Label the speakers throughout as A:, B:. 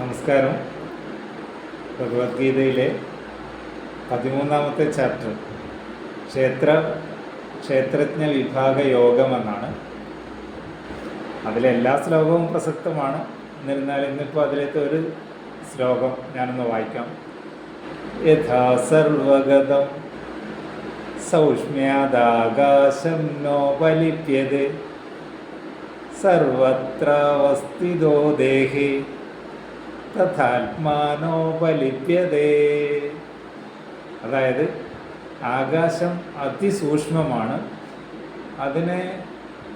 A: നമസ്കാരം. ഭഗവത്ഗീതയിലെ പതിമൂന്നാമത്തെ ചാപ്റ്റർ. ക്ഷേത്ര ക്ഷേത്രജ്ഞ വിഭാഗ യോഗം എന്നാണ്. അതിലെല്ലാ ശ്ലോകവും പ്രസക്തമാണ്. എന്നിരുന്നാൽ ഇന്നിപ്പോൾ അതിലത്തെ ഒരു ശ്ലോകം ഞാനൊന്ന് വായിക്കാം. യഥാ സർവഗതം സൗഷ്മ്യാദാകാശം സർവത്ര സർവത്രാവസ്ഥിതോ ദേഹി. തഥാത്മാനോപലിപ്യതേ അതായത് ആകാശം അതിസൂക്ഷ്മമാണ്. അതിനെ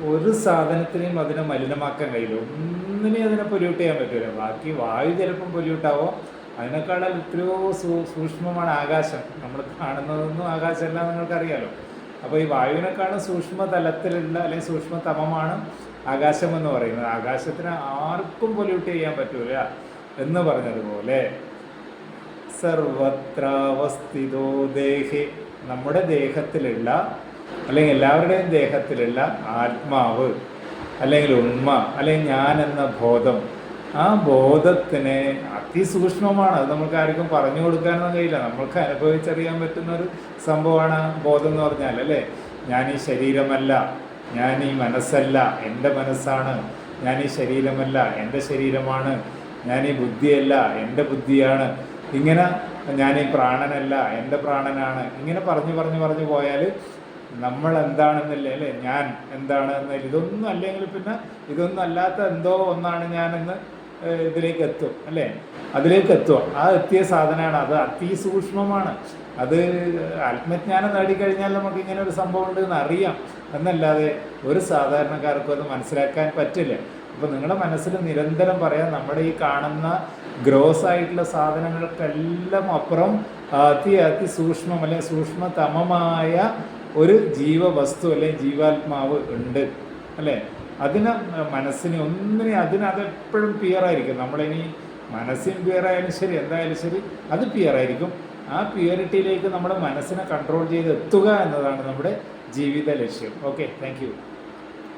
A: ഒരു സാധനത്തിനെയും അതിനെ മലിനമാക്കാൻ കഴിയില്ല. ഒന്നിനെയും അതിനെ പൊല്യൂട്ട് ചെയ്യാൻ പറ്റില്ല ബാക്കി വായു ചിലപ്പം പൊല്യൂട്ടാവോ അതിനേക്കാൾ എത്രയോ സൂ സൂക്ഷ്മമാണ് ആകാശം. നമ്മൾ കാണുന്നതൊന്നും ആകാശമല്ല നിങ്ങൾക്കറിയാലോ. അപ്പോൾ ഈ വായുവിനേക്കാളും സൂക്ഷ്മ തലത്തിലുള്ള അല്ലെങ്കിൽ സൂക്ഷ്മതമമാണ് ആകാശം എന്ന് പറയുന്നത്. ആകാശത്തിന് ആർക്കും പൊല്യൂട്ട് ചെയ്യാൻ പറ്റൂല. എന്ന് പറഞ്ഞതുപോലെ സർവത്രാവസ്ഥിതോ ദേഹി നമ്മുടെ ദേഹത്തിലുള്ള അല്ലെങ്കിൽ എല്ലാവരുടെയും ദേഹത്തിലുള്ള ആത്മാവ് അല്ലെങ്കിൽ ഉണ്മ അല്ലെങ്കിൽ ഞാൻ എന്ന ബോധം ആ ബോധത്തിന് അതിസൂക്ഷ്മമാണ്. അത് നമുക്ക് ആർക്കും പറഞ്ഞു കൊടുക്കാനൊന്നും കഴിയില്ല. നമ്മൾക്ക് അനുഭവിച്ചറിയാൻ പറ്റുന്ന ഒരു സംഭവമാണ് ബോധം എന്ന് പറഞ്ഞാൽ അല്ലേ? ഞാൻ ഈ ശരീരമല്ല ഞാൻ ഈ മനസ്സല്ല എന്റെ മനസ്സാണ്. ഞാൻ ഈ ശരീരമല്ല എന്റെ ശരീരമാണ്. ഞാൻ ഈ ബുദ്ധിയല്ല എന്റെ ബുദ്ധിയാണ്. ഇങ്ങനെ ഞാൻ ഈ പ്രാണനല്ല എന്റെ പ്രാണനാണ്. ഇങ്ങനെ പറഞ്ഞു പറഞ്ഞു പറഞ്ഞു പോയാൽ നമ്മൾ എന്താണെന്നില്ല അല്ലേ? ഞാൻ എന്താണ് എന്ന് ഇതൊന്നും അല്ലെങ്കിൽ പിന്നെ ഇതൊന്നും അല്ലാത്ത എന്തോ ഒന്നാണ് ഞാനെന്ന് ഇതിലേക്ക് എത്തും അല്ലേ? അതിലേക്ക് എത്തും. ആ എത്തിയ സാധനമാണ് അത്. അതിസൂക്ഷ്മമാണ്. അത് ആത്മജ്ഞാനം നേടിക്കഴിഞ്ഞാൽ നമുക്ക് ഇങ്ങനെ ഒരു സംഭവം ഉണ്ട് എന്ന് അറിയാം. എന്നല്ലാതെ ഒരു സാധാരണക്കാർക്കും അത് മനസ്സിലാക്കാൻ പറ്റില്ല. അപ്പോൾ നിങ്ങളുടെ മനസ്സിൽ നിരന്തരം പറയാം നമ്മുടെ ഈ കാണുന്ന ഗ്രോസ് ആയിട്ടുള്ള സാധനങ്ങൾക്കെല്ലാം അപ്പുറം അതി അതിസൂക്ഷ്മം അല്ലെങ്കിൽ സൂക്ഷ്മതമമായ ഒരു ജീവവസ്തു അല്ലെങ്കിൽ ജീവാത്മാവ് ഉണ്ട് അല്ലേ? അതിന് മനസ്സിന് ഒന്നിനെ അതിന് അതെപ്പോഴും പിയറായിരിക്കും നമ്മളിനി മനസ്സിന് പിയറായാലും ശരി എന്തായാലും ശരി അത് പിയറായിരിക്കും ആ പ്യൂരിറ്റിയിലേക്ക് നമ്മുടെ മനസ്സിനെ കൺട്രോൾ ചെയ്ത് എത്തുക എന്നതാണ് നമ്മുടെ ജീവിത ലക്ഷ്യം. Okay thank